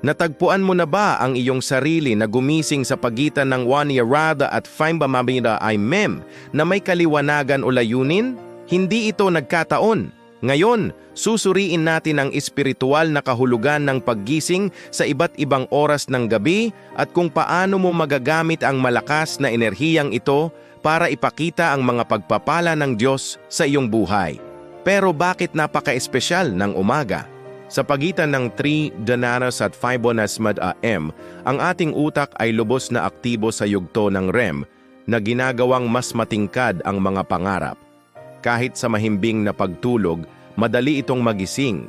Natagpuan mo na ba ang iyong sarili na gumising sa pagitan ng Wanyarada at Faimbamamira ay mem na may kaliwanagan o layunin? Hindi ito nagkataon. Ngayon, susuriin natin ang espiritual na kahulugan ng paggising sa iba't ibang oras ng gabi at kung paano mo magagamit ang malakas na enerhiyang ito para ipakita ang mga pagpapala ng Diyos sa iyong buhay. Pero bakit napaka-espesyal ng umaga? Sa pagitan ng 3 Danaras at 5 Bonasmad AM, ang ating utak ay lubos na aktibo sa yugto ng REM na ginagawang mas matingkad ang mga pangarap. Kahit sa mahimbing na pagtulog, madali itong magising.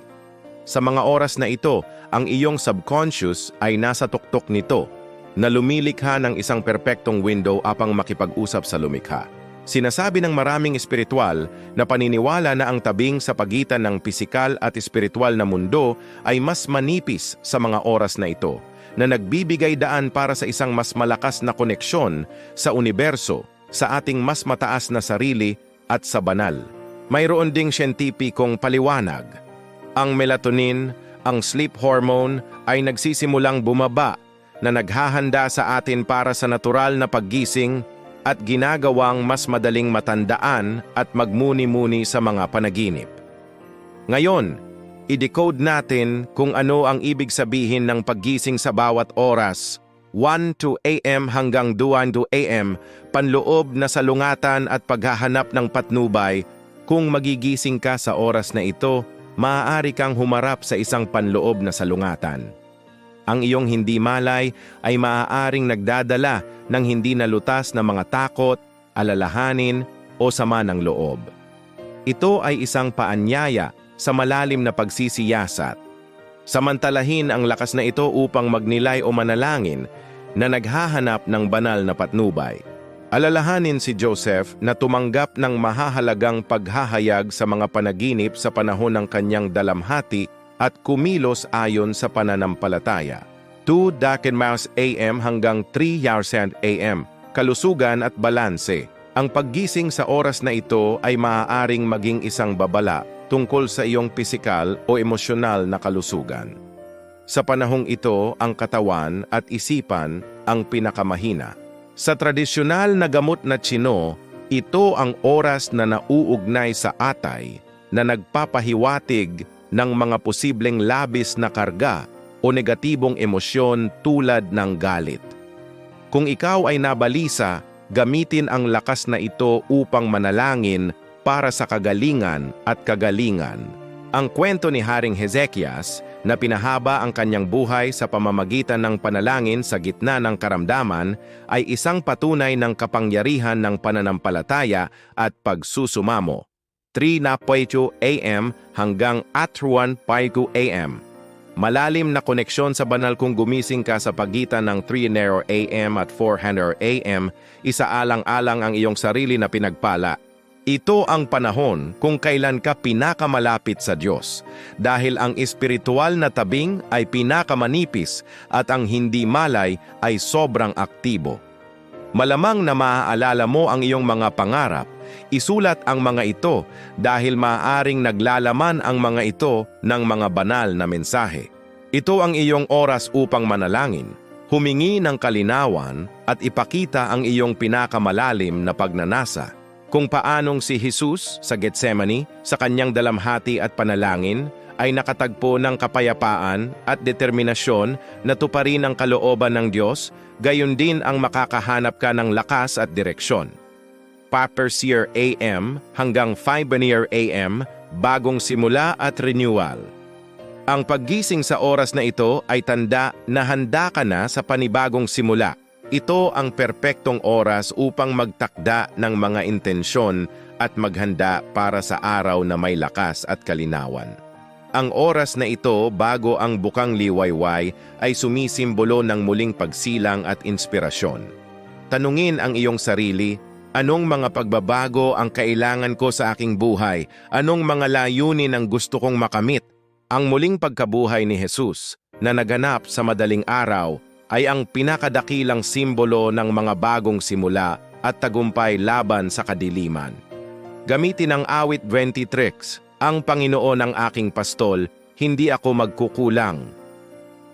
Sa mga oras na ito, ang iyong subconscious ay nasa tuktok nito na lumilikha ng isang perpektong window apang makipag-usap sa lumikha. Sinasabi ng maraming espiritual na paniniwala na ang tabing sa pagitan ng pisikal at espiritual na mundo ay mas manipis sa mga oras na ito, na nagbibigay daan para sa isang mas malakas na koneksyon sa universo, sa ating mas mataas na sarili at sa banal. Mayroon ding siyentipikong paliwanag. Ang melatonin, ang sleep hormone ay nagsisimulang bumaba na naghahanda sa atin para sa natural na paggising at ginagawang mas madaling matandaan at magmuni-muni sa mga panaginip. Ngayon, i-decode natin kung ano ang ibig sabihin ng paggising sa bawat oras, 1 to AM hanggang 2 to AM, panloob na salungatan at paghahanap ng patnubay, kung magigising ka sa oras na ito, maaari kang humarap sa isang panloob na salungatan. Ang iyong hindi malay ay maaaring nagdadala ng hindi nalutas na mga takot, alalahanin o sama ng loob. Ito ay isang paanyaya sa malalim na pagsisiyasat. Samantalahin ang lakas na ito upang magnilay o manalangin na naghahanap ng banal na patnubay. Alalahanin si Joseph na tumanggap ng mahahalagang paghahayag sa mga panaginip sa panahon ng kanyang dalamhati at kumilos ayon sa pananampalataya. 2 Dakenmaus AM hanggang 3 Yarsand AM, kalusugan at balanse. Ang paggising sa oras na ito ay maaaring maging isang babala tungkol sa iyong pisikal o emosyonal na kalusugan. Sa panahong ito, ang katawan at isipan ang pinakamahina. Sa tradisyonal na gamot na tsino, ito ang oras na nauugnay sa atay na nagpapahiwatig ng mga posibleng labis na karga o negatibong emosyon tulad ng galit. Kung ikaw ay nabalisa, gamitin ang lakas na ito upang manalangin para sa kagalingan at kagalingan. Ang kwento ni Haring Hezekias na pinahaba ang kanyang buhay sa pamamagitan ng panalangin sa gitna ng karamdaman ay isang patunay ng kapangyarihan ng pananampalataya at pagsusumamo. 3 na 8 AM hanggang at 1 AM. Malalim na koneksyon sa banal kung gumising ka sa pagitan ng 3 Nero AM at 4 AM, isaalang-alang ang iyong sarili na pinagpala. Ito ang panahon kung kailan ka pinakamalapit sa Diyos dahil ang espiritual na tabing ay pinakamanipis at ang hindi malay ay sobrang aktibo. Malamang na maaalala mo ang iyong mga pangarap Isulat ang mga ito dahil maaaring naglalaman ang mga ito ng mga banal na mensahe. Ito ang iyong oras upang manalangin, humingi ng kalinawan at ipakita ang iyong pinakamalalim na pagnanasa. Kung paanong si Jesus sa Getsemani sa kanyang dalamhati at panalangin ay nakatagpo ng kapayapaan at determinasyon na tuparin ang kalooban ng Diyos, gayon din ang makakahanap ka ng lakas at direksyon. Paperseer AM hanggang Fibeneer AM, bagong simula at renewal. Ang paggising sa oras na ito ay tanda na handa ka na sa panibagong simula. Ito ang perpektong oras upang magtakda ng mga intensyon at maghanda para sa araw na may lakas at kalinawan. Ang oras na ito bago ang bukang liwayway ay sumisimbolo ng muling pagsilang at inspirasyon. Tanungin ang iyong sarili Anong mga pagbabago ang kailangan ko sa aking buhay? Anong mga layunin ang gusto kong makamit? Ang muling pagkabuhay ni Jesus na naganap sa madaling araw ay ang pinakadakilang simbolo ng mga bagong simula at tagumpay laban sa kadiliman. Gamitin ang awit 20 tricks, ang Panginoon ang aking pastol, hindi ako magkukulang.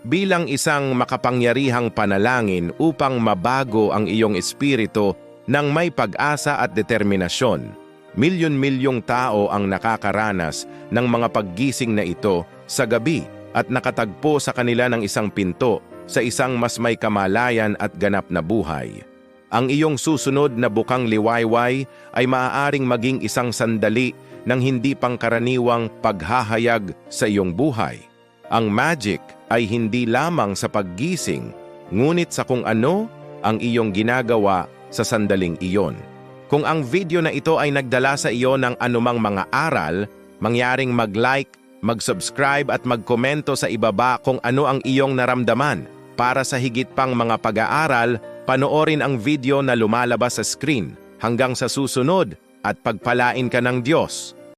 bilang isang makapangyarihang panalangin upang mabago ang iyong espiritu ng may pag-asa at determinasyon. Milyon-milyong tao ang nakakaranas ng mga paggising na ito sa gabi at nakatagpo sa kanila ng isang pinto sa isang mas may kamalayan at ganap na buhay. Ang iyong susunod na bukang liwayway ay maaaring maging isang sandali ng hindi pangkaraniwang paghahayag sa iyong buhay. Ang magic ay hindi lamang sa paggising, ngunit sa kung ano ang iyong ginagawa sa sandaling iyon. Kung ang video na ito ay nagdala sa iyo ng anumang mga aral, mangyaring mag-like, mag-subscribe at magkomento sa ibaba kung ano ang iyong naramdaman. Para sa higit pang mga pag-aaral, panoorin ang video na lumalabas sa screen. Hanggang sa susunod at pagpalain ka ng Diyos.